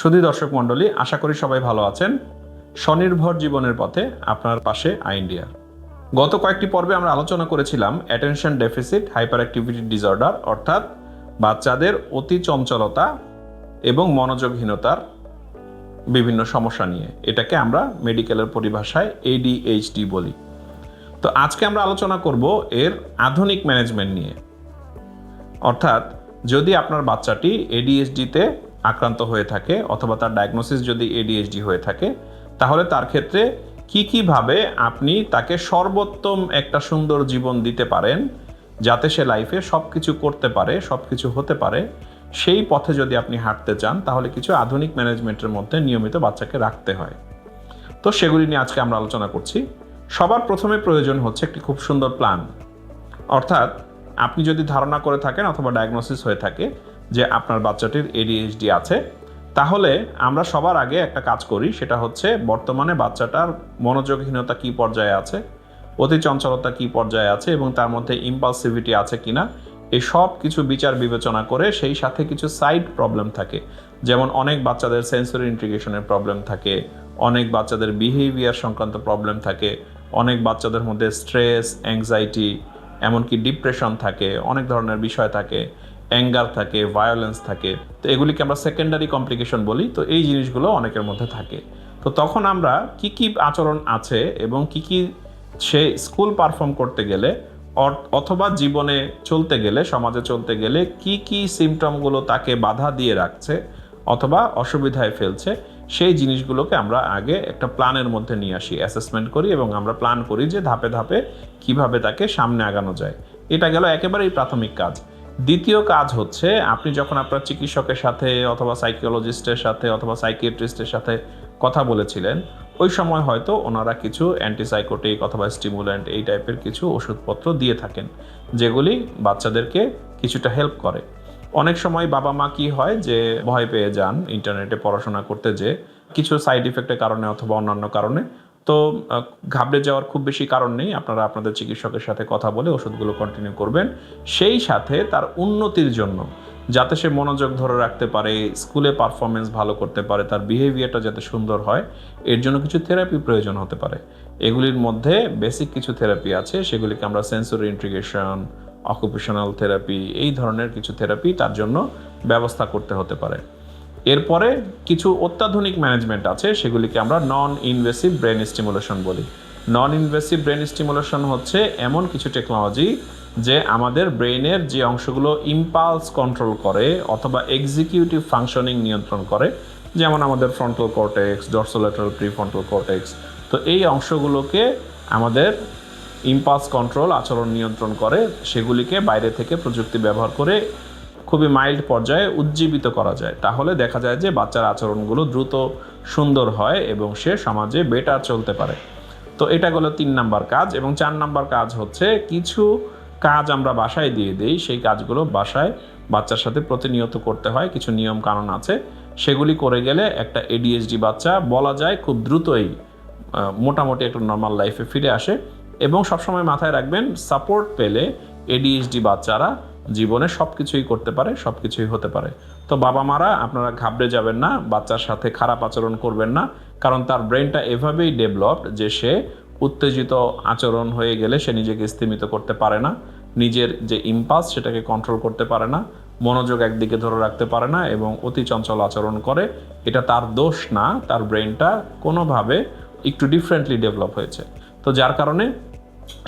সুধী দর্শক মণ্ডলী, আশা করি সবাই ভালো আছেন। স্বনির্ভর জীবনের পথে আপনার পাশে আইন্ডিয়া গত কয়েকটি পর্বে আমরা আলোচনা করেছিলাম attention deficit hyperactivity disorder অর্থাৎ বাচ্চাদের অতি চঞ্চলতা এবং মনোযোগহীনতার বিভিন্ন সমস্যা নিয়ে। এটাকে আমরা মেডিকেলের পরিভাষায় এডিএইচডি বলি। তো আজকে আমরা আলোচনা করব এর আধুনিক ম্যানেজমেন্ট নিয়ে। অর্থাৎ যদি আপনার বাচ্চাটি এডিএসডিতে আক্রান্ত হয়ে থাকে অথবা তার ডায়াগনোসিস যদি এডিএসডি হয়ে থাকে, তাহলে তার ক্ষেত্রে কি কীভাবে আপনি তাকে সর্বোত্তম একটা সুন্দর জীবন দিতে পারেন যাতে সে লাইফে সব কিছু করতে পারে সব কিছু হতে পারে, সেই পথে যদি আপনি হাঁটতে চান, তাহলে কিছু আধুনিক ম্যানেজমেন্টের মধ্যে নিয়মিত বাচ্চাকে রাখতে হয়। তো সেগুলি নিয়ে আজকে আমরা আলোচনা করছি। সবার প্রথমে প্রয়োজন হচ্ছে একটি খুব সুন্দর প্ল্যান অর্থাৎ আপনি যদি ধারণা করে থাকেন অথবা ডায়াগনোসিস হয়ে থাকে যে আপনার বাচ্চাটির এডিএইচডি আছে, তাহলে আমরা সবার আগে একটা কাজ করি, সেটা হচ্ছে বর্তমানে বাচ্চাটার মনোযোগহীনতা কী পর্যায়ে আছে, অতি চঞ্চলতা কী পর্যায়ে আছে এবং তার মধ্যে ইম্পালসিভিটি আছে কিনা, এই সব কিছু বিচার বিবেচনা করে সেই সাথে কিছু সাইড প্রবলেম থাকে। যেমন অনেক বাচ্চাদের সেন্সরি ইন্টিগ্রেশনের প্রবলেম থাকে, অনেক বাচ্চাদের বিহেভিয়ার সংক্রান্ত প্রবলেম থাকে, অনেক বাচ্চাদের মধ্যে স্ট্রেস অ্যাংজাইটি এমনকি ডিপ্রেশন থাকে, অনেক ধরনের বিষয় থাকে। অ্যাঙ্গার থাকে ভায়োলেন্স থাকে, তো এগুলিকে আমরা সেকেন্ডারি কমপ্লিকেশন বলি, তো এই জিনিসগুলো অনেকের মধ্যে থাকে। তো তখন আমরা কি কি আচরণ আছে এবং কি কি সে স্কুল পারফর্ম করতে গেলে অথবা জীবনে চলতে গেলে, সমাজে চলতে গেলে কি কি সিমটমগুলো তাকে বাধা দিয়ে রাখছে অথবা অসুবিধায় ফেলছে, সেই জিনিসগুলোকে আমরা আগে একটা প্ল্যানের মধ্যে নিয়ে আসি অ্যাসেসমেন্ট করি এবং আমরা প্ল্যান করি যে ধাপে ধাপে কীভাবে তাকে সামনে আগানো যায়। এটা গেল একেবারেই প্রাথমিক কাজ। দ্বিতীয় কাজ হচ্ছে আপনি যখন আপনার চিকিৎসকের সাথে অথবা সাইকিওলজিস্টের সাথে অথবা সাইকিয়াট্রিস্টের সাথে কথা বলেছিলেন, ওই সময় হয়তো ওনারা কিছু অ্যান্টিসাইকোটিক অথবা স্টিমুল্যান্ট এই টাইপের কিছু ওষুধপত্র দিয়ে থাকেন, যেগুলি বাচ্চাদেরকে কিছুটা হেল্প করে। অনেক সময় বাবা মা কি হয় যে ভয় পেয়ে যান ইন্টারনেটে পড়াশোনা করতে যে কিছু সাইড ইফেক্টের কারণে অথবা অন্যান্য কারণে তো ঘাবড়ে যাওয়ার খুব বেশি কারণ নেই। আপনারা আপনাদের চিকিৎসকের সাথে কথা বলে ওষুধগুলো কন্টিনিউ করবেন। সেই সাথে তার উন্নতির জন্য, যাতে সে মনোযোগ ধরে রাখতে পারে স্কুলে পারফরমেন্স ভালো করতে পারে, তার বিহেভিয়ারটা যাতে সুন্দর হয়, এর জন্য কিছু থেরাপি প্রয়োজন হতে পারে। এগুলির মধ্যে বেসিক কিছু থেরাপি আছে, সেগুলিকে আমরা সেন্সরি ইন্টিগ্রেশন অকুপেশনাল থেরাপি এই ধরনের কিছু থেরাপি তার জন্য ব্যবস্থা করতে হতে পারে। এরপরে কিছু অত্যাধুনিক ম্যানেজমেন্ট আছে, সেগুলিকে আমরা নন ইনভেসিভ ব্রেন স্টিমুলেশন বলি। নন ইনভেসিভ ব্রেন স্টিমুলেশন হচ্ছে এমন কিছু টেকনোলজি যে আমাদের ব্রেনের যে অংশগুলো ইম্পালস কন্ট্রোল করে অথবা এক্সিকিউটিভ ফাংশনিং নিয়ন্ত্রণ করে, যেমন আমাদের frontal cortex dorsolateral prefrontal cortex তো এই অংশগুলোকে আমাদের ইম্পালস কন্ট্রোল আচরণ নিয়ন্ত্রণ করে, সেগুলিকে বাইরে থেকে প্রযুক্তি ব্যবহার করে খুবই মাইল্ড পর্যায়ে উজ্জীবিত করা যায়। তাহলে দেখা যায় যে বাচ্চার আচরণগুলো দ্রুত সুন্দর হয় এবং সে সমাজে বেটার চলতে পারে। তো এটা গেলো তিন নাম্বার কাজ এবং চার নাম্বার কাজ হচ্ছে কিছু কাজ আমরা বাসায় দিয়ে দিই, সেই কাজগুলো বাসায় বাচ্চার সাথে প্রতিনিয়ত করতে হয়, কিছু নিয়ম কানুন আছে। সেগুলি করে গেলে একটা এডিএসডি বাচ্চা বলা যায় খুব দ্রুতই মোটামুটি একটা নর্মাল লাইফে ফিরে আসে এবং সবসময় মাথায় রাখবেন সাপোর্ট পেলে এডিএইচডি বাচ্চারা জীবনে সব কিছুই করতে পারে সব কিছুই হতে পারে। তো বাবা মারা আপনারা ঘাবড়ে যাবেন না, বাচ্চার সাথে খারাপ আচরণ করবেন না, কারণ তার ব্রেনটা এভাবেই ডেভেলপড যে সে উত্তেজিত আচরণ হয়ে গেলে সে নিজেকে স্থিমিত করতে পারে না, নিজের যে ইম্পাস সেটাকে কন্ট্রোল করতে পারে না, মনোযোগ একদিকে ধরে রাখতে পারে না এবং অতি চঞ্চল আচরণ করে। এটা তার দোষ না, তার ব্রেনটা কোনোভাবে একটু ডিফারেন্টলি ডেভেলপ হয়েছে। তো যার কারণে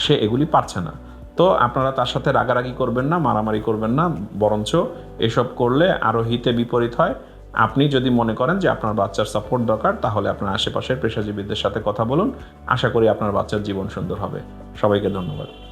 সে এগুলি পারছে না। তো আপনারা তার সাথে রাগারাগি করবেন না, মারামারি করবেন না, বরঞ্চ এসব করলে আরও হিতে বিপরীত হয়। আপনি যদি মনে করেন যে আপনার বাচ্চার সাপোর্ট দরকার, তাহলে আপনার আশেপাশের পেশাজীবীদের সাথে কথা বলুন। আশা করি আপনার বাচ্চার জীবন সুন্দর হবে। সবাইকে ধন্যবাদ।